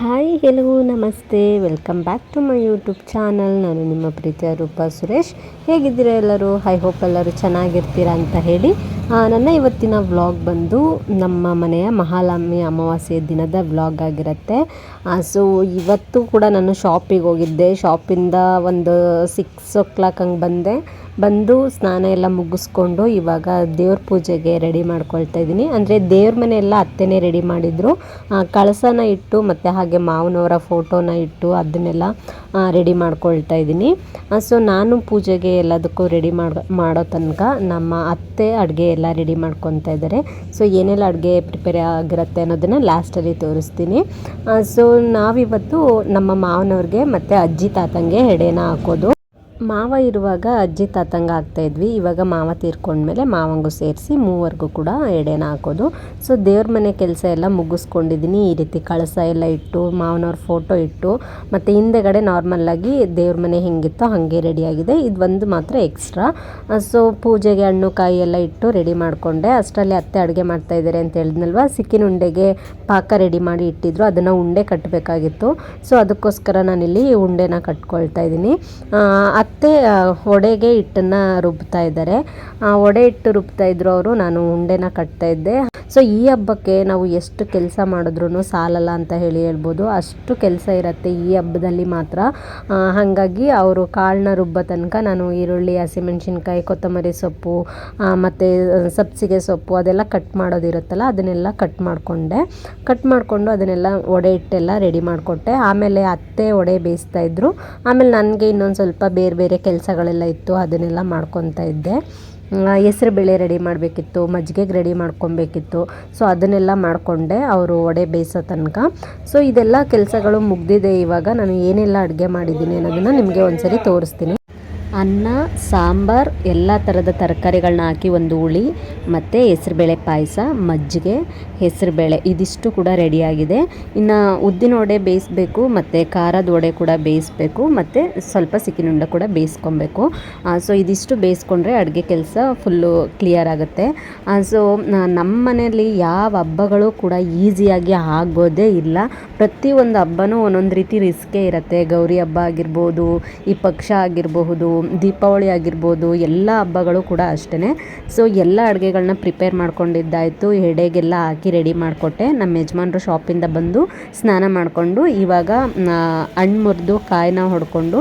Hi hello ನಮಸ್ತೆ. Welcome back to my YouTube channel. ನಾನು ನಿಮ್ಮ ಪ್ರೀತಿಯ ರೂಪ ಸುರೇಶ್. ಹೇಗಿದ್ದೀರಾ ಎಲ್ಲರೂ? ಐ ಹೋಪ್ ಎಲ್ಲರೂ ಚೆನ್ನಾಗಿರ್ತೀರಾ ಅಂತ ಹೇಳಿ. ನನ್ನ ಇವತ್ತಿನ ವ್ಲಾಗ್ ಬಂದು ನಮ್ಮ ಮನೆಯ ಮಹಾಲಮ್ಮಿ ಅಮಾವಾಸ್ಯೆ ದಿನದ ವ್ಲಾಗ್ ಆಗಿರುತ್ತೆ. ಸೊ ಇವತ್ತು ಕೂಡ ನಾನು ಶಾಪಿಗೆ ಹೋಗಿದ್ದೆ. ಶಾಪಿಂದ ಒಂದು ಸಿಕ್ಸ್ ಓ ಕ್ಲಾಕ್ ಹಂಗೆ ಬಂದೆ. ಬಂದು ಸ್ನಾನ ಎಲ್ಲ ಮುಗಿಸ್ಕೊಂಡು ಇವಾಗ ದೇವ್ರ ಪೂಜೆಗೆ ರೆಡಿ ಮಾಡ್ಕೊಳ್ತಾ ಇದ್ದೀನಿ. ಅಂದರೆ ದೇವ್ರ ಮನೆ ಎಲ್ಲ ಅತ್ತೆನೇ ರೆಡಿ ಮಾಡಿದರು. ಕಳಸನ ಇಟ್ಟು ಮತ್ತು ಹಾಗೆ ಮಾವನವರ ಫೋಟೋನ ಇಟ್ಟು ಅದನ್ನೆಲ್ಲ ರೆಡಿ ಮಾಡ್ಕೊಳ್ತಾ ಇದ್ದೀನಿ. ಸೊ ನಾನು ಪೂಜೆಗೆ ಎಲ್ಲದಕ್ಕೂ ರೆಡಿ ಮಾಡೋ ಮಾಡೋ ತನಕ ನಮ್ಮ ಅತ್ತೆ ಅಡುಗೆ ಎಲ್ಲ ರೆಡಿ ಮಾಡ್ಕೊತಾ ಇದ್ದಾರೆ. ಸೊ ಏನೆಲ್ಲ ಅಡುಗೆ ಪ್ರಿಪೇರ್ ಆಗಿರುತ್ತೆ ಅನ್ನೋದನ್ನು ಲಾಸ್ಟಲ್ಲಿ ತೋರಿಸ್ತೀನಿ. ಸೊ ನಾವಿವತ್ತು ನಮ್ಮ ಮಾವನವ್ರಿಗೆ ಮತ್ತು ಅಜ್ಜಿ ತಾತಂಗೆ ಎಡೆನ ಹಾಕೋದು. ಮಾವ ಇರುವಾಗ ಅಜ್ಜಿ ತಾತಂಗ ಆಗ್ತಾ ಇದ್ವಿ. ಇವಾಗ ಮಾವ ತೀರ್ಕೊಂಡ್ಮೇಲೆ ಮಾವಂಗೂ ಸೇರಿಸಿ ಮೂವರ್ಗೂ ಕೂಡ ಎಡೆನ ಹಾಕೋದು. ಸೊ ದೇವ್ರ ಮನೆ ಕೆಲಸ ಎಲ್ಲ ಮುಗಿಸ್ಕೊಂಡಿದ್ದೀನಿ ಈ ರೀತಿ ಕಳಸ ಎಲ್ಲ ಇಟ್ಟು, ಮಾವನವ್ರ ಫೋಟೋ ಇಟ್ಟು, ಮತ್ತು ಹಿಂದೆಗಡೆ ನಾರ್ಮಲ್ಲಾಗಿ ದೇವ್ರ ಮನೆ ಹೆಂಗಿತ್ತೋ ಹಾಗೆ ರೆಡಿಯಾಗಿದೆ ಇದು ಒಂದು ಮಾತ್ರ ಎಕ್ಸ್ಟ್ರಾ ಸೊ ಪೂಜೆಗೆ ಹಣ್ಣು, ಕಾಯಿ ಎಲ್ಲ ಇಟ್ಟು ರೆಡಿ ಮಾಡಿಕೊಂಡೆ. ಅಷ್ಟರಲ್ಲಿ ಅತ್ತೆ ಅಡುಗೆ ಮಾಡ್ತಾ ಇದ್ದಾರೆ ಅಂತ ಹೇಳಿದ್ನಲ್ವ? ಸಿಕ್ಕಿನ ಉಂಡೆಗೆ ಪಾಕ ರೆಡಿ ಮಾಡಿ ಇಟ್ಟಿದ್ರು. ಅದನ್ನು ಉಂಡೆ ಕಟ್ಟಬೇಕಾಗಿತ್ತು ಸೊ ಅದಕ್ಕೋಸ್ಕರ ನಾನಿಲ್ಲಿ ಉಂಡೆನ ಕಟ್ಕೊಳ್ತಾ ಇದ್ದೀನಿ. ಆ, ವಡೆಗೆ ಹಿಟ್ಟನ್ನು ರುಬ್ತಾ ಇದ್ದಾರೆ. ಆ, ಒಡೆ ಹಿಟ್ಟು ರುಬ್ತಾ ಇದ್ರು ಅವರು ನಾನು ಉಂಡೆನ ಕಟ್ತಾ ಇದ್ದೆ. ಸೊ ಈ ಹಬ್ಬಕ್ಕೆ ನಾವು ಎಷ್ಟು ಕೆಲಸ ಮಾಡಿದ್ರು ಸಾಲಲ್ಲ ಅಂತ ಹೇಳಿ ಹೇಳ್ಬೋದು. ಅಷ್ಟು ಕೆಲಸ ಇರುತ್ತೆ ಈ ಹಬ್ಬದಲ್ಲಿ ಮಾತ್ರ. ಹಾಗಾಗಿ ಅವರು ಕಾಳನ್ನ ರುಬ್ಬೋ ತನಕ ನಾನು ಈರುಳ್ಳಿ ಹಸಿಮೆಣ್ಸಿನ್ಕಾಯಿ ಕೊತ್ತಂಬರಿ ಸೊಪ್ಪು ಮತ್ತು ಸಬ್ಸಿಗೆ ಸೊಪ್ಪು ಅದೆಲ್ಲ ಕಟ್ ಮಾಡೋದಿರುತ್ತಲ್ಲ ಅದನ್ನೆಲ್ಲ ಕಟ್ ಮಾಡಿಕೊಂಡೆ. ಕಟ್ ಮಾಡಿಕೊಂಡು ಅದನ್ನೆಲ್ಲ ಒಡೆ ಹಿಟ್ಟೆಲ್ಲ ರೆಡಿ ಮಾಡಿಕೊಟ್ಟೆ. ಆಮೇಲೆ ಅತ್ತೆ ಒಡೆ ಬೇಯಿಸ್ತಾ ಇದ್ರು. ಆಮೇಲೆ ನನಗೆ ಇನ್ನೊಂದು ಸ್ವಲ್ಪ ಬೇರೆ ಬೇರೆ ಕೆಲಸಗಳೆಲ್ಲ ಇತ್ತು, ಅದನ್ನೆಲ್ಲ ಮಾಡ್ಕೊತಾ ಇದ್ದೆ. ಹೆಸ್ರು ಬೇಳೆ ರೆಡಿ ಮಾಡಬೇಕಿತ್ತು ಮಜ್ಜಿಗೆಗೆ ರೆಡಿ ಮಾಡ್ಕೊಬೇಕಿತ್ತು. ಸೊ ಅದನ್ನೆಲ್ಲ ಮಾಡಿಕೊಂಡೆ, ಅವರು ಒಡೆ ಬೇಯಿಸೋ ತನಕ. ಸೊ ಇದೆಲ್ಲ ಕೆಲಸಗಳು ಮುಗ್ದಿದೆ ಇವಾಗ. ನಾನು ಏನೆಲ್ಲ ಅಡುಗೆ ಮಾಡಿದ್ದೀನಿ ಅನ್ನೋದನ್ನು ನಿಮಗೆ ಒಂದ್ಸರಿ ತೋರಿಸ್ತೀನಿ. ಅನ್ನ, ಸಾಂಬಾರ್, ಎಲ್ಲ ಥರದ ತರಕಾರಿಗಳನ್ನ ಹಾಕಿ ಒಂದು ಹುಳಿ, ಮತ್ತು ಹೆಸ್ರುಬೇಳೆ ಪಾಯಸ, ಮಜ್ಜಿಗೆ, ಹೆಸರುಬೇಳೆ ಇದಿಷ್ಟು ಕೂಡ ರೆಡಿಯಾಗಿದೆ ಇನ್ನು ಉದ್ದಿನ ವಡೆ ಬೇಯಿಸ್ಬೇಕು, ಮತ್ತು ಖಾರದ ವಡೆ ಕೂಡ ಬೇಯಿಸ್ಬೇಕು, ಮತ್ತು ಸ್ವಲ್ಪ ಸಿಕ್ಕಿನುಂಡ ಕೂಡ ಬೇಯಿಸ್ಕೊಬೇಕು. ಸೊ ಇದಿಷ್ಟು ಬೇಯಿಸ್ಕೊಂಡ್ರೆ ಅಡುಗೆ ಕೆಲಸ ಫುಲ್ಲು ಕ್ಲಿಯರ್ ಆಗುತ್ತೆ. ಸೊ ನಮ್ಮ ಮನೆಯಲ್ಲಿ ಯಾವ ಹಬ್ಬಗಳು ಕೂಡ ಈಸಿಯಾಗಿ ಆಗೋದೇ ಇಲ್ಲ. ಪ್ರತಿಯೊಂದು ಹಬ್ಬನೂ ಒಂದೊಂದು ರೀತಿ ರಿಸ್ಕೇ ಇರುತ್ತೆ. ಗೌರಿ ಹಬ್ಬ ಆಗಿರ್ಬೋದು, ಈ ಪಕ್ಷ ಆಗಿರಬಹುದು ದೀಪಾವಳಿ ಆಗಿರ್ಬೋದು, ಎಲ್ಲ ಹಬ್ಬಗಳು ಕೂಡ ಅಷ್ಟೇ ಸೊ ಎಲ್ಲ ಅಡುಗೆಗಳನ್ನ ಪ್ರಿಪೇರ್ ಮಾಡ್ಕೊಂಡಿದ್ದಾಯಿತು. ಎಡೆಗೆಲ್ಲ ಹಾಕಿ ರೆಡಿ ಮಾಡಿಕೊಟ್ಟೆ. ನಮ್ಮ ಯಜಮಾನ್ರು ಶಾಪಿಂದ ಬಂದು ಸ್ನಾನ ಮಾಡಿಕೊಂಡು, ಇವಾಗ ಹಣ್ಣು ಮುರಿದು ಕಾಯಿನ ಹೊಡ್ಕೊಂಡು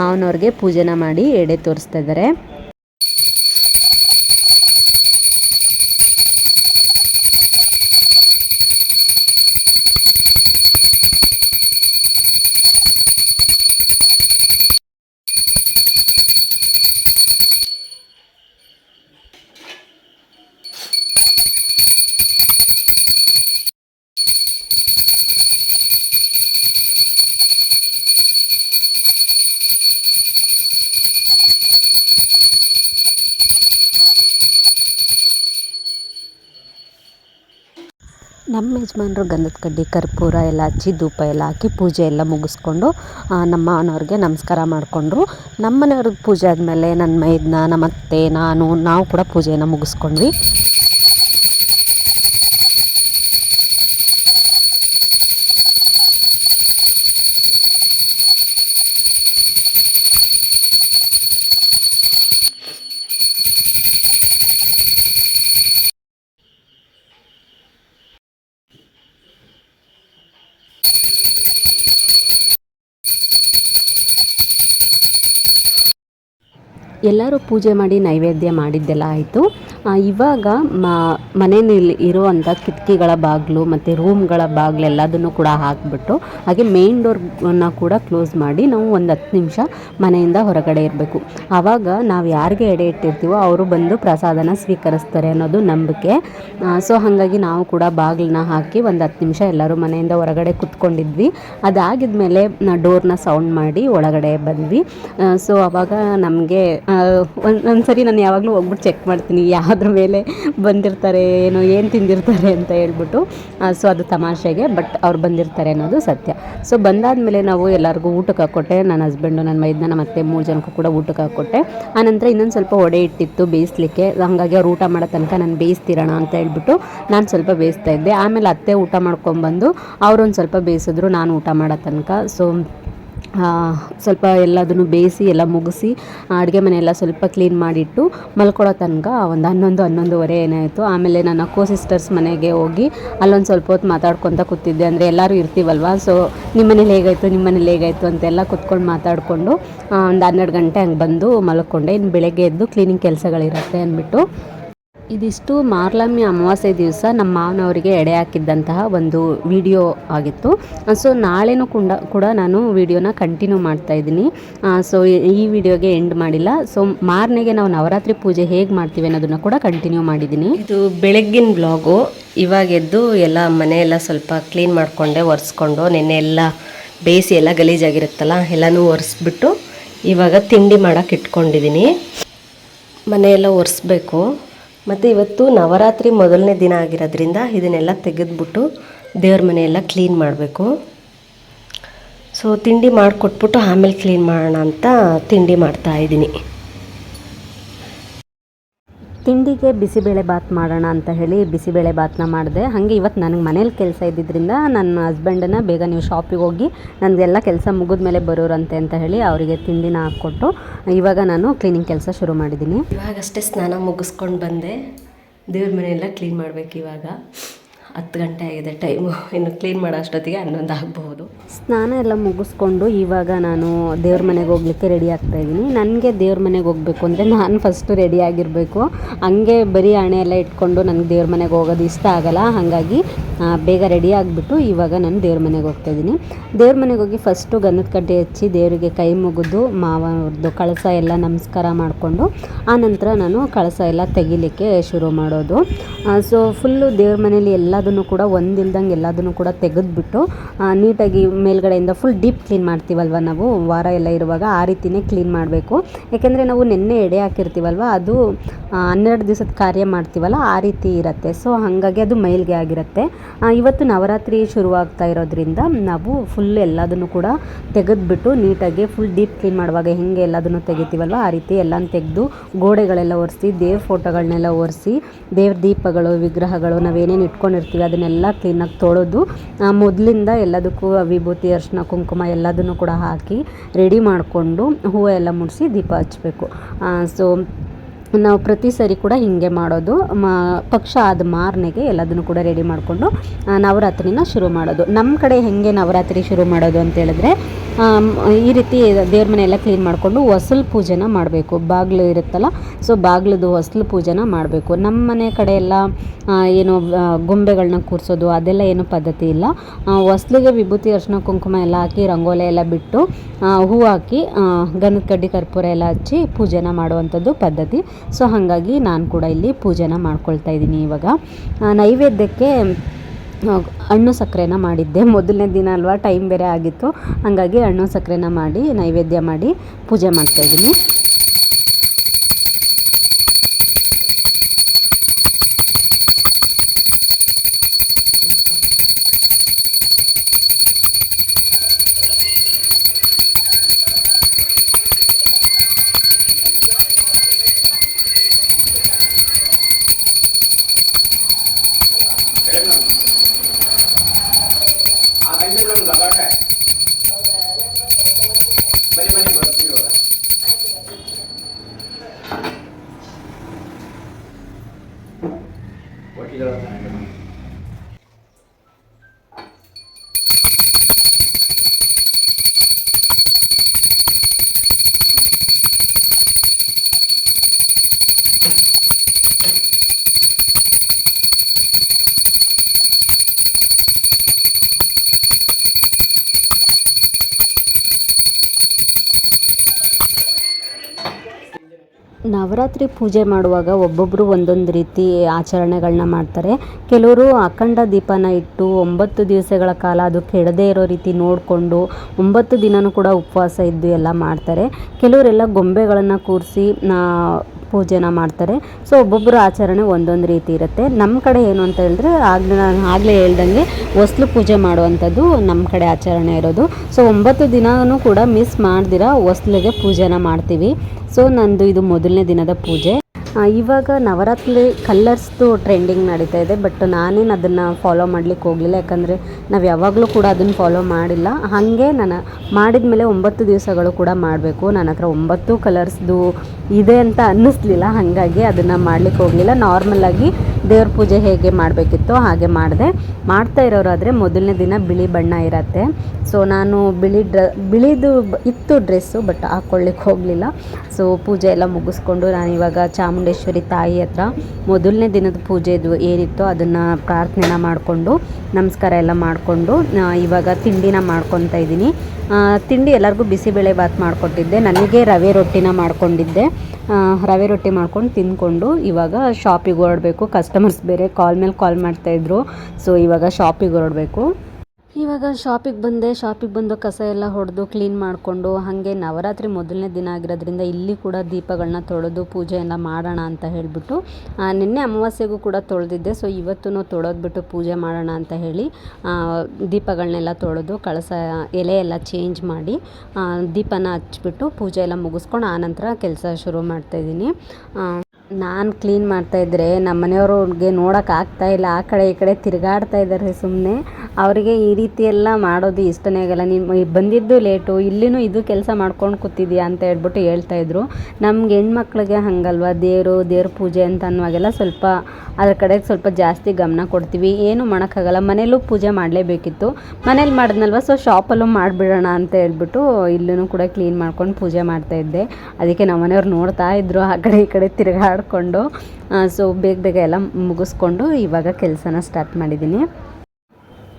ಮಾವನವ್ರಿಗೆ ಪೂಜೆನ ಮಾಡಿ ಎಡೆ ತೋರಿಸ್ತಾ ಇದ್ದಾರೆ ನಮ್ಮ ಯಜಮಾನ್ರು ಗಂಧದ ಕಡ್ಡಿ, ಕರ್ಪೂರ ಎಲ್ಲ ಹಚ್ಚಿ ಧೂಪ ಎಲ್ಲ ಹಾಕಿ ಪೂಜೆ ಎಲ್ಲ ಮುಗಿಸ್ಕೊಂಡು ನಮ್ಮನವ್ರಿಗೆ ನಮಸ್ಕಾರ ಮಾಡಿಕೊಂಡ್ರು. ನಮ್ಮ ಮನೆಯವ್ರಿಗೆ ಪೂಜೆ ಆದಮೇಲೆ ನನ್ನ ಮೈದನ ನಮ್ಮ ಅತ್ತೆ ನಾನು, ನಾವು ಕೂಡ ಪೂಜೆಯನ್ನು ಮುಗಿಸ್ಕೊಂಡ್ವಿ. ಎಲ್ಲರೂ ಪೂಜೆ ಮಾಡಿ ನೈವೇದ್ಯ ಮಾಡಿದ್ದೆಲ್ಲ ಆಯಿತು. ಇವಾಗ ಮ, ಮನೆಯಲ್ಲಿ ಇರುವಂಥ ಕಿಟಕಿಗಳ ಬಾಗಿಲು ಮತ್ತು ರೂಮ್ಗಳ ಬಾಗಿಲು ಎಲ್ಲದನ್ನು ಕೂಡ ಹಾಕಿಬಿಟ್ಟು ಹಾಗೆ ಮೇನ್ ಡೋರ್ನ ಕೂಡ ಕ್ಲೋಸ್ ಮಾಡಿ ನಾವು ಒಂದು ಹತ್ತು ನಿಮಿಷ ಮನೆಯಿಂದ ಹೊರಗಡೆ ಇರಬೇಕು. ಆವಾಗ ನಾವು ಯಾರಿಗೆ ಎಡೆ ಇಟ್ಟಿರ್ತೀವೋ ಅವರು ಬಂದು ಪ್ರಸಾದನ ಸ್ವೀಕರಿಸ್ತಾರೆ ಅನ್ನೋದು ನಂಬಿಕೆ. ಸೊ ಹಾಗಾಗಿ ನಾವು ಕೂಡ ಬಾಗಿಲನ್ನ ಹಾಕಿ ಒಂದು ಹತ್ತು ನಿಮಿಷ ಎಲ್ಲರೂ ಮನೆಯಿಂದ ಹೊರಗಡೆ ಕುತ್ಕೊಂಡಿದ್ವಿ. ಅದಾಗಿದ್ಮೇಲೆ ಡೋರ್ನ ಸೌಂಡ್ ಮಾಡಿ ಒಳಗಡೆ ಬಂದ್ವಿ. ಸೊ ಅವಾಗ ನಮಗೆ ಒಂದು, ಒಂದ್ಸರಿ ನಾನು ಯಾವಾಗಲೂ ಹೋಗ್ಬಿಟ್ಟು ಚೆಕ್ ಮಾಡ್ತೀನಿ ಯಾವ ಅದ್ರ ಮೇಲೆ ಬಂದಿರ್ತಾರೆ, ಏನೋ, ಏನು ತಿಂದಿರ್ತಾರೆ ಅಂತ ಹೇಳ್ಬಿಟ್ಟು ಸೊ ಅದು ತಮಾಷೆಗೆ, ಬಟ್ ಅವ್ರು ಬಂದಿರ್ತಾರೆ ಅನ್ನೋದು ಸತ್ಯ. ಸೊ ಬಂದಾದಮೇಲೆ ನಾವು ಎಲ್ಲರಿಗೂ ಊಟಕ್ಕೆ ಹಾಕ್ಕೊಟ್ಟೆ, ನನ್ನ ಹಸ್ಬೆಂಡು, ನನ್ನ ಮೈದನ ಮತ್ತೆ ಮೂರು ಜನಕ್ಕೂ ಕೂಡ ಊಟಕ್ಕೆ ಹಾಕ್ಕೊಟ್ಟೆ. ಆನಂತರ ಇನ್ನೊಂದು ಸ್ವಲ್ಪ ಒಡೆ ಇಟ್ಟಿತ್ತು ಬೇಯಿಸ್ಲಿಕ್ಕೆ, ಹಾಗಾಗಿ ಅವ್ರು ಊಟ ಮಾಡೋ ತನಕ ನಾನು ಬೇಯಿಸ್ತಿರೋಣ ಅಂತ ಹೇಳ್ಬಿಟ್ಟು ನಾನು ಸ್ವಲ್ಪ ಬೇಯಿಸ್ತಾ ಇದ್ದೆ. ಆಮೇಲೆ ಅತ್ತೆ ಊಟ ಮಾಡ್ಕೊಂಬಂದು ಅವರೊಂದು ಸ್ವಲ್ಪ ಬೇಯಿಸಿದ್ರು, ನಾನು ಊಟ ಮಾಡೋ ತನಕ. ಸೊ ಸ್ವಲ್ಪ ಎಲ್ಲದನ್ನು ಬೇಯಿಸಿ, ಎಲ್ಲ ಮುಗಿಸಿ ಅಡುಗೆ ಮನೆಯೆಲ್ಲ ಸ್ವಲ್ಪ ಕ್ಲೀನ್ ಮಾಡಿಟ್ಟು ಮಲ್ಕೊಳ್ಳೋ ತನಕ ಒಂದು ಹನ್ನೊಂದು, ಹನ್ನೊಂದುವರೆ ಏನಾಯಿತು. ಆಮೇಲೆ ನನ್ನ ಕೋ ಸಿಸ್ಟರ್ಸ್ ಮನೆಗೆ ಹೋಗಿ ಅಲ್ಲೊಂದು ಸ್ವಲ್ಪ ಹೊತ್ತು ಮಾತಾಡ್ಕೊತ ಕೂತಿದ್ದೆ. ಅಂದರೆ ಎಲ್ಲರೂ ಇರ್ತೀವಲ್ವ? ಸೊ ನಿಮ್ಮ ಮನೇಲಿ ಹೇಗಾಯಿತು ನಿಮ್ಮ ಮನೇಲಿ ಹೇಗಾಯಿತು ಅಂತೆಲ್ಲ ಕೂತ್ಕೊಂಡು ಮಾತಾಡಿಕೊಂಡು ಒಂದು ಹನ್ನೆರಡು ಗಂಟೆ ಹಂಗೆ ಬಂದು ಮಲ್ಕೊಂಡೆ. ಇನ್ನು ಬೆಳಗ್ಗೆ ಎದ್ದು ಕ್ಲೀನಿಂಗ್ ಕೆಲಸಗಳಿರುತ್ತೆ ಅಂದ್ಬಿಟ್ಟು ಇದಿಷ್ಟು ಮಾರ್ಲಮ್ಮಿ ಅಮಾವಾಸ್ಯೆ ದಿವಸ ನಮ್ಮ ಮಾವನವರಿಗೆ ಎಡೆ ಹಾಕಿದ್ದಂತಹ ಒಂದು ವಿಡಿಯೋ ಆಗಿತ್ತು. ಸೊ ನಾಳೆನೂ ಕೂಡ ಕೂಡ ನಾನು ವಿಡಿಯೋನ ಕಂಟಿನ್ಯೂ ಮಾಡ್ತಾ ಇದ್ದೀನಿ. ಸೊ ಈ ವಿಡಿಯೋಗೆ ಎಂಡ್ ಮಾಡಿಲ್ಲ. ಸೊ ಮಾರನೆಗೆ ನಾವು ನವರಾತ್ರಿ ಪೂಜೆ ಹೇಗೆ ಮಾಡ್ತೀವಿ ಅನ್ನೋದನ್ನು ಕೂಡ ಕಂಟಿನ್ಯೂ ಮಾಡಿದ್ದೀನಿ. ಇದು ಬೆಳಗ್ಗಿನ ಬ್ಲಾಗು ಇವಾಗೆದ್ದು ಎಲ್ಲ ಮನೆಯೆಲ್ಲ ಸ್ವಲ್ಪ ಕ್ಲೀನ್ ಮಾಡಿಕೊಂಡೆ, ಒರೆಸ್ಕೊಂಡು, ನೆನ್ನೆ ಎಲ್ಲ ಬೇಯಿಸಿ ಎಲ್ಲ ಗಲೀಜಾಗಿರುತ್ತಲ್ಲ, ಎಲ್ಲನೂ ಒರೆಸ್ಬಿಟ್ಟು ಇವಾಗ ತಿಂಡಿ ಮಾಡೋಕೆ ಇಟ್ಕೊಂಡಿದ್ದೀನಿ. ಮನೆಯೆಲ್ಲ ಒರೆಸ್ಬೇಕು. ಮತ್ತು ಇವತ್ತು ನವರಾತ್ರಿ ಮೊದಲನೇ ದಿನ ಆಗಿರೋದ್ರಿಂದ ಇದನ್ನೆಲ್ಲ ತೆಗೆದ್ಬಿಟ್ಟು ದೇವ್ರ ಮನೆಯೆಲ್ಲ ಕ್ಲೀನ್ ಮಾಡಬೇಕು. ಸೊ ತಿಂಡಿ ಮಾಡಿಕೊಟ್ಬಿಟ್ಟು ಆಮೇಲೆ ಕ್ಲೀನ್ ಮಾಡೋಣ ಅಂತ ತಿಂಡಿ ಮಾಡ್ತಾ ಇದ್ದೀನಿ. ತಿಂಡಿಗೆ ಬಿಸಿಬೇಳೆ ಬಾತ್ ಮಾಡೋಣ ಅಂತ ಹೇಳಿ ಬಿಸಿಬೇಳೆ ಬಾತ್ನ ಮಾಡಿದೆ. ಹಾಗೆ ಇವತ್ತು ನನಗೆ ಮನೇಲಿ ಕೆಲಸ ಇದ್ದಿದ್ದರಿಂದ ನನ್ನ ಹಸ್ಬೆಂಡನ್ನ ಬೇಗ ನೀವು ಶಾಪಿಗೆ ಹೋಗಿ ನನಗೆಲ್ಲ ಕೆಲಸ ಮುಗಿದ ಮೇಲೆ ಬರೋರಂತೆ ಅಂತ ಹೇಳಿ ಅವರಿಗೆ ತಿಂಡಿನ ಹಾಕ್ಕೊಟ್ಟು ಇವಾಗ ನಾನು ಕ್ಲೀನಿಂಗ್ ಕೆಲಸ ಶುರು ಮಾಡಿದ್ದೀನಿ. ಇವಾಗಷ್ಟೇ ಸ್ನಾನ ಮುಗಿಸ್ಕೊಂಡು ಬಂದೆ. ದೇವ್ರ ಮನೆಯೆಲ್ಲ ಕ್ಲೀನ್ ಮಾಡಬೇಕು ಇವಾಗ. ಹತ್ತು ಗಂಟೆ ಆಗಿದೆ ಟೈಮು ಇನ್ನು ಕ್ಲೀನ್ ಮಾಡೋ ಅಷ್ಟೊತ್ತಿಗೆ ಹನ್ನೊಂದು ಆಗಬಹುದು. ಸ್ನಾನ ಎಲ್ಲ ಮುಗಿಸ್ಕೊಂಡು ಇವಾಗ ನಾನು ದೇವ್ರ ಮನೆಗೆ ಹೋಗ್ಲಿಕ್ಕೆ ರೆಡಿ ಆಗ್ತಾ ಇದ್ದೀನಿ. ನನಗೆ ದೇವ್ರ ಮನೆಗೆ ಹೋಗಬೇಕು ಅಂದರೆ ನಾನು ಫಸ್ಟು ರೆಡಿ ಆಗಿರಬೇಕು. ಹಂಗೆ ಬರೀ ಹಣೆ ಎಲ್ಲ ಇಟ್ಕೊಂಡು ನನಗೆ ದೇವ್ರ ಮನೆಗೆ ಹೋಗೋದು ಇಷ್ಟ ಆಗಲ್ಲ. ಹಾಗಾಗಿ ಬೇಗ ರೆಡಿ ಆಗಿಬಿಟ್ಟು ಇವಾಗ ನಾನು ದೇವ್ರ ಮನೆಗೆ ಹೋಗ್ತಾ ಇದ್ದೀನಿ. ದೇವ್ರ ಮನೆಗೆ ಹೋಗಿ ಫಸ್ಟು ಗಂಧದ ಕಡ್ಡಿ ಹಚ್ಚಿ ದೇವರಿಗೆ ಕೈ ಮುಗಿದು ಮಾವನವ್ರದ್ದು ಕಳಸ ಎಲ್ಲ ನಮಸ್ಕಾರ ಮಾಡಿಕೊಂಡು ಆನಂತರ ನಾನು ಕಳಸ ಎಲ್ಲ ತೆಗಿಲಿಕ್ಕೆ ಶುರು ಮಾಡೋದು. ಸೊ ಫುಲ್ಲು ದೇವ್ರ ಮನೇಲಿ ಎಲ್ಲದನ್ನು ಕೂಡ ಒಂದಿಲ್ದಂಗೆ ಎಲ್ಲದನ್ನು ಕೂಡ ತೆಗೆದುಬಿಟ್ಟು ನೀಟಾಗಿ ಮೇಲ್ಗಡೆಯಿಂದ ಫುಲ್ ಡೀಪ್ ಕ್ಲೀನ್ ಮಾಡ್ತೀವಲ್ವ ನಾವು? ವಾರ ಎಲ್ಲ ಇರುವಾಗ ಆ ರೀತಿನೇ ಕ್ಲೀನ್ ಮಾಡಬೇಕು. ಯಾಕೆಂದರೆ ನಾವು ನೆನ್ನೆ ಎಡೆ ಹಾಕಿರ್ತೀವಲ್ವ, ಅದು ಹನ್ನೆರಡು ದಿವಸದ ಕಾರ್ಯ ಮಾಡ್ತೀವಲ್ಲ, ಆ ರೀತಿ ಇರುತ್ತೆ. ಸೊ ಹಾಗಾಗಿ ಅದು ಮೈಲ್ಗೆ ಆಗಿರುತ್ತೆ. ಇವತ್ತು ನವರಾತ್ರಿ ಶುರುವಾಗ್ತಾ ಇರೋದ್ರಿಂದ ನಾವು ಫುಲ್ ಎಲ್ಲದನ್ನು ಕೂಡ ತೆಗೆದುಬಿಟ್ಟು ನೀಟಾಗಿ ಫುಲ್ ಡೀಪ್ ಕ್ಲೀನ್ ಮಾಡುವಾಗ ಹೆಂಗೆ ಎಲ್ಲದನ್ನು ತೆಗಿತೀವಲ್ವ, ಆ ರೀತಿ ಎಲ್ಲಾನು ತೆಗೆದು ಗೋಡೆಗಳೆಲ್ಲ ಒರೆಸಿ, ದೇವ್ರ ಫೋಟೋಗಳನ್ನೆಲ್ಲ ಒರೆಸಿ, ದೇವ್ರ ದೀಪಗಳು, ವಿಗ್ರಹಗಳು ನಾವೇನೇನು ಇಟ್ಕೊಂಡಿರ್ತೀವಿ ಅದನ್ನೆಲ್ಲ ಕ್ಲೀನಾಗಿ ತೊಳೆದು ಮೊದಲಿಂದ ಎಲ್ಲದಕ್ಕೂ ವಿಭೂತಿ ಅರ್ಶಿನ ಕುಂಕುಮ ಎಲ್ಲದನ್ನು ಕೂಡ ಹಾಕಿ ರೆಡಿ ಮಾಡಿಕೊಂಡು ಹೂವು ಎಲ್ಲ ಮುಡಿಸಿ ದೀಪ ಹಚ್ಚಬೇಕು ಸೊ ನಾವು ಪ್ರತಿ ಸರಿ ಕೂಡ ಹಿಂಗೆ ಮಾಡೋದು. ಮ ಪಕ್ಷ ಆದ ಮಾರನೆಗೆ ಎಲ್ಲದನ್ನು ಕೂಡ ರೆಡಿ ಮಾಡಿಕೊಂಡು ನವರಾತ್ರಿನ ಶುರು ಮಾಡೋದು. ನಮ್ಮ ಕಡೆ ಹೆಂಗೆ ನವರಾತ್ರಿ ಶುರು ಮಾಡೋದು ಅಂತ ಹೇಳಿದ್ರೆ ಆಮ್, ಈ ರೀತಿ ದೇವ್ರ ಮನೆ ಎಲ್ಲ ಕ್ಲೀನ್ ಮಾಡಿಕೊಂಡು ಹೊಸಲು ಪೂಜೆನ ಮಾಡಬೇಕು. ಬಾಗಿಲು ಇರುತ್ತಲ್ಲ ಸೊ ಬಾಗಿಲದು ಹೊಸಲು ಪೂಜೆನ ಮಾಡಬೇಕು. ನಮ್ಮ ಮನೆ ಕಡೆ ಎಲ್ಲ ಏನು ಗೊಂಬೆಗಳನ್ನ ಕೂರಿಸೋದು ಅದೆಲ್ಲ ಏನು ಪದ್ಧತಿ ಇಲ್ಲ. ಹೊಸ್ಲಿಗೆ ವಿಭೂತಿ, ಅರ್ಶಿನ, ಕುಂಕುಮ ಎಲ್ಲ ಹಾಕಿ, ರಂಗೋಲೆ ಎಲ್ಲ ಬಿಟ್ಟು ಹೂ ಹಾಕಿ ಗಂಧದ ಕಡ್ಡಿ, ಕರ್ಪೂರ ಎಲ್ಲ ಹಚ್ಚಿ ಪೂಜೆನ ಮಾಡುವಂಥದ್ದು ಪದ್ಧತಿ. ಸೊ ಹಾಗಾಗಿ ನಾನು ಕೂಡ ಇಲ್ಲಿ ಪೂಜೆನ ಮಾಡ್ಕೊಳ್ತಾ ಇದ್ದೀನಿ ಇವಾಗ. ನೈವೇದ್ಯಕ್ಕೆ ಹಣ್ಣು ಸಕ್ಕರೆನ ಮಾಡಿದ್ದೆ. ಮೊದಲನೇ ದಿನ ಅಲ್ವಾ ಟೈಮ್ ಬೇರೆ ಆಗಿತ್ತು. ಹಾಗಾಗಿ ಹಣ್ಣು ಸಕ್ಕರೆನ ಮಾಡಿ, ನೈವೇದ್ಯ ಮಾಡಿ ಪೂಜೆ ಮಾಡ್ತಾಯಿದ್ದೀನಿ टाइम टेबल लगाता है बने बने भर्ती हो। रहा है ನವರಾತ್ರಿ ಪೂಜೆ ಮಾಡುವಾಗ ಒಬ್ಬೊಬ್ಬರು ಒಂದೊಂದು ರೀತಿ ಆಚರಣೆಗಳನ್ನ ಮಾಡ್ತಾರೆ. ಕೆಲವರು ಅಖಂಡ ದೀಪನ ಇಟ್ಟು ಒಂಬತ್ತು ದಿವಸಗಳ ಕಾಲ ಅದು ಕೆಡದೇ ಇರೋ ರೀತಿ ನೋಡಿಕೊಂಡು ಒಂಬತ್ತು ದಿನವೂ ಕೂಡ ಉಪವಾಸ ಇದ್ದು ಎಲ್ಲ ಮಾಡ್ತಾರೆ. ಕೆಲವರೆಲ್ಲ ಗೊಂಬೆಗಳನ್ನು ಕೂರಿಸಿ ಪೂಜೆನ ಮಾಡ್ತಾರೆ. ಸೊ ಒಬ್ಬೊಬ್ಬರ ಆಚರಣೆ ಒಂದೊಂದು ರೀತಿ ಇರುತ್ತೆ. ನಮ್ಮ ಕಡೆ ಏನು ಅಂತ ಹೇಳಿದ್ರೆ ಆಗಲೇ ನಾನು ಆಗಲೇ ಹೇಳ್ದಂಗೆ ಹೊಸ್ಲು ಪೂಜೆ ಮಾಡುವಂಥದ್ದು ನಮ್ಮ ಕಡೆ ಆಚರಣೆ ಇರೋದು. ಸೊ ಒಂಬತ್ತು ದಿನವೂ ಕೂಡ ಮಿಸ್ ಮಾಡ್ದಿರ ಹೊಸ್ಲಿಗೆ ಪೂಜೆನ ಮಾಡ್ತೀವಿ. ಸೊ ನಂದು ಇದು ಮೊದಲನೇ ದಿನದ ಪೂಜೆ. ಇವಾಗ ನವರಾತ್ರಿ ಕಲ್ಲರ್ಸ್ದು ಟ್ರೆಂಡಿಂಗ್ ನಡೀತಾ ಇದೆ ಬಟ್ ನಾನೇನು ಅದನ್ನು ಫಾಲೋ ಮಾಡ್ಲಿಕ್ಕೆ ಹೋಗಲಿಲ್ಲ. ಯಾಕಂದರೆ ನಾವು ಯಾವಾಗಲೂ ಕೂಡ ಅದನ್ನು ಫಾಲೋ ಮಾಡಿಲ್ಲ. ಹಾಗೆ ನಾನು ಮಾಡಿದ ಮೇಲೆ ಒಂಬತ್ತು ದಿವಸಗಳು ಕೂಡ ಮಾಡಬೇಕು. ನನ್ನ ಹತ್ರ ಒಂಬತ್ತು ಕಲರ್ಸ್ದು ಇದೆ ಅಂತ ಅನ್ನಿಸ್ಲಿಲ್ಲ. ಹಾಗಾಗಿ ಅದನ್ನು ಮಾಡ್ಲಿಕ್ಕೆ ಹೋಗಲಿಲ್ಲ. ನಾರ್ಮಲಾಗಿ ದೇವ್ರ ಪೂಜೆ ಹೇಗೆ ಮಾಡಬೇಕಿತ್ತು ಹಾಗೆ ಮಾಡಿದೆ. ಮಾಡ್ತಾ ಇರೋರಾದರೆ ಮೊದಲನೇ ದಿನ ಬಿಳಿ ಬಣ್ಣ ಇರತ್ತೆ. ಸೊ ನಾನು ಬಿಳಿ ಡ್ರ, ಬಿಳಿದು ಇತ್ತು ಡ್ರೆಸ್ಸು ಬಟ್ ಹಾಕ್ಕೊಳ್ಳಿಕ್ಕೆ ಹೋಗಲಿಲ್ಲ. ಸೊ ಪೂಜೆ ಎಲ್ಲ ಮುಗಿಸ್ಕೊಂಡು ನಾನು ಇವಾಗ ಚಾಮುಂಡೇಶ್ವರಿ ತಾಯಿ ಹತ್ರ ಮೊದಲನೇ ದಿನದ ಪೂಜೆದು ಏನಿತ್ತೋ ಅದನ್ನು ಪ್ರಾರ್ಥನೆನ ಮಾಡಿಕೊಂಡು, ನಮಸ್ಕಾರ ಎಲ್ಲ ಮಾಡಿಕೊಂಡು ಇವಾಗ ತಿಂಡಿನ ಮಾಡ್ಕೊತಾ ಇದ್ದೀನಿ. ತಿಂಡಿ ಎಲ್ಲರಿಗೂ ಬಿಸಿಬೇಳೆ ಬಾತ್ ಮಾಡಿಕೊಟ್ಟಿದ್ದೆ. ನನಗೆ ರವೆ ರೊಟ್ಟಿನ ಮಾಡ್ಕೊಂಡಿದ್ದೆ. ರವೆ ರೊಟ್ಟಿ ಮಾಡ್ಕೊಂಡು ತಿಂದ್ಕೊಂಡು ಇವಾಗ ಶಾಪಿಗೆ ಹೊರಡಬೇಕು. ಕಸ್ಟಮರ್ಸ್ ಬೇರೆ ಕಾಲ್ ಮೇಲೆ ಕಾಲ್ ಮಾಡ್ತಾಯಿದ್ರು ಸೊ ಇವಾಗ ಶಾಪಿಗೆ ಹೊರಡಬೇಕು. ಇವಾಗ ಶಾಪಿಗೆ ಬಂದೆ. ಶಾಪಿಗೆ ಬಂದು ಕಸ ಎಲ್ಲ ಹೊಡೆದು ಕ್ಲೀನ್ ಮಾಡಿಕೊಂಡು, ಹಾಗೆ ನವರಾತ್ರಿ ಮೊದಲನೇ ದಿನ ಆಗಿರೋದ್ರಿಂದ ಇಲ್ಲಿ ಕೂಡ ದೀಪಗಳನ್ನ ತೊಳೆದು ಪೂಜೆಯನ್ನು ಮಾಡೋಣ ಅಂತ ಹೇಳಿಬಿಟ್ಟು ನಿನ್ನೆ ಅಮಾವಾಸ್ಯೆಗೂ ಕೂಡ ತೊಳೆದಿದ್ದೆ. ಸೊ ಇವತ್ತೂ ತೊಳೆದ್ಬಿಟ್ಟು ಪೂಜೆ ಮಾಡೋಣ ಅಂತ ಹೇಳಿ ದೀಪಗಳನ್ನೆಲ್ಲ ತೊಳೆದು ಕಳಸ, ಎಲೆ ಎಲ್ಲ ಚೇಂಜ್ ಮಾಡಿ ದೀಪನ ಹಚ್ಬಿಟ್ಟು ಪೂಜೆ ಎಲ್ಲ ಮುಗಿಸ್ಕೊಂಡು ಆನಂತರ ಕೆಲಸ ಶುರು ಮಾಡ್ತಾಯಿದ್ದೀನಿ ನಾನು ಕ್ಲೀನ್ ಮಾಡ್ತಾಯಿದ್ರೆ ನಮ್ಮ ಮನೆಯವ್ರಿಗೆ ನೋಡೋಕೆ ಆಗ್ತಾ ಇಲ್ಲ, ಆ ಕಡೆ ಈ ಕಡೆ ತಿರುಗಾಡ್ತಾ ಇದ್ದಾರೆ ಸುಮ್ಮನೆ ಅವರಿಗೆ ಈ ರೀತಿ ಎಲ್ಲ ಮಾಡೋದು ಇಷ್ಟನೇ ಆಗಲ್ಲ. ನೀನು ಬಂದಿದ್ದು ಲೇಟು ಇಲ್ಲಿನೂ ಇದು ಕೆಲಸ ಮಾಡ್ಕೊಂಡು ಕೂತಿದ್ಯಾ ಅಂತ ಹೇಳ್ಬಿಟ್ಟು ಹೇಳ್ತಾಯಿದ್ರು ನಮ್ಗೆ ಹೆಣ್ಮಕ್ಳಿಗೆ ಹಾಗಲ್ವ? ದೇವರು, ದೇವ್ರ ಪೂಜೆ ಅಂತ ಅನ್ನುವಾಗೆಲ್ಲ ಸ್ವಲ್ಪ ಅದ್ರ ಕಡೆಗೆ ಸ್ವಲ್ಪ ಜಾಸ್ತಿ ಗಮನ ಕೊಡ್ತೀವಿ. ಏನು ಮಾಡೋಕ್ಕಾಗಲ್ಲ ಮನೇಲೂ ಪೂಜೆ ಮಾಡಲೇಬೇಕಿತ್ತು. ಮನೇಲಿ ಮಾಡಿದ್ನಲ್ವ? ಸೊ ಶಾಪಲ್ಲೂ ಮಾಡಿಬಿಡೋಣ ಅಂತ ಹೇಳ್ಬಿಟ್ಟು ಇಲ್ಲೂ ಕೂಡ ಕ್ಲೀನ್ ಮಾಡ್ಕೊಂಡು ಪೂಜೆ ಮಾಡ್ತಾಯಿದ್ದೆ ಅದಕ್ಕೆ ನಮ್ಮ ಮನೆಯವ್ರು ನೋಡ್ತಾ ಇದ್ರು. ಆ ಕಡೆ ಈ ಕಡೆ ತಿರುಗಾಡಿಕೊಂಡು ಸೊ ಬೇಗ ಬೇಗ ಎಲ್ಲ ಮುಗಿಸ್ಕೊಂಡು ಇವಾಗ ಕೆಲಸನ ಸ್ಟಾರ್ಟ್ ಮಾಡಿದ್ದೀನಿ.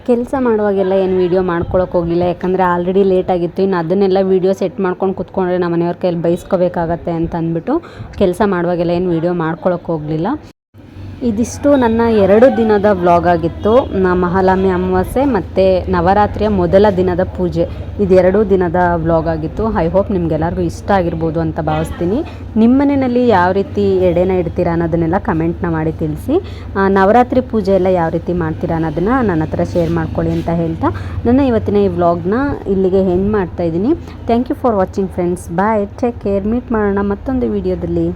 ಕೆಲಸ ಮಾಡುವಾಗೆಲ್ಲ ಏನು ವೀಡಿಯೋ ಮಾಡ್ಕೊಳಕ್ಕೆ ಹೋಗಲಿಲ್ಲ, ಯಾಕಂದರೆ ಆಲ್ರೆಡಿ ಲೇಟ್ ಆಗಿತ್ತು. ಇನ್ನು ಅದನ್ನೆಲ್ಲ ವೀಡಿಯೋ ಸೆಟ್ ಮಾಡ್ಕೊಂಡು ಕುತ್ಕೊಂಡ್ರೆ ನಮ್ಮ ಮನೆಯವ್ರ ಕೈಯಲ್ಲಿ ಬೈಸ್ಕೋಬೇಕಾಗತ್ತೆ ಅಂತ ಅಂದ್ಬಿಟ್ಟು ಕೆಲಸ ಮಾಡುವಾಗೆಲ್ಲ ಏನು ವೀಡಿಯೋ ಮಾಡ್ಕೊಳಕ್ಕೆ ಹೋಗಲಿಲ್ಲ. ಇದಿಷ್ಟು ನನ್ನ ಎರಡು ದಿನದ ವ್ಲಾಗ್ ಆಗಿತ್ತು. ನಾ ಮಹಾಲಾಮಿ ಅಮಾವಾಸ್ಯೆ ಮತ್ತು ನವರಾತ್ರಿಯ ಮೊದಲ ದಿನದ ಪೂಜೆ. ಇದೆರಡೂ ದಿನದ ವ್ಲಾಗ್ ಆಗಿತ್ತು. ಐ ಹೋಪ್ ನಿಮಗೆಲ್ಲರಿಗೂ ಇಷ್ಟ ಆಗಿರ್ಬೋದು ಅಂತ ಭಾವಿಸ್ತೀನಿ. ನಿಮ್ಮ ಮನೆಯಲ್ಲಿ ಯಾವ ರೀತಿ ಎಡೆನ ಇಡ್ತೀರಾ ಅನ್ನೋದನ್ನೆಲ್ಲ ಕಮೆಂಟ್ನ ಮಾಡಿ ತಿಳಿಸಿ. ನವರಾತ್ರಿ ಪೂಜೆ ಎಲ್ಲ ಯಾವ ರೀತಿ ಮಾಡ್ತೀರಾ ಅನ್ನೋದನ್ನು ನನ್ನ ಹತ್ರ ಶೇರ್ ಮಾಡ್ಕೊಳ್ಳಿ ಅಂತ ಹೇಳ್ತಾ ನನ್ನ ಇವತ್ತಿನ ಈ ವ್ಲಾಗ್ನ ಇಲ್ಲಿಗೆ ಹೆಂಗೆ ಮಾಡ್ತಾ ಇದ್ದೀನಿ. Thank you for watching friends bye take care meet ಮಾಡೋಣ ಮತ್ತೊಂದು ವಿಡಿಯೋದಲ್ಲಿ.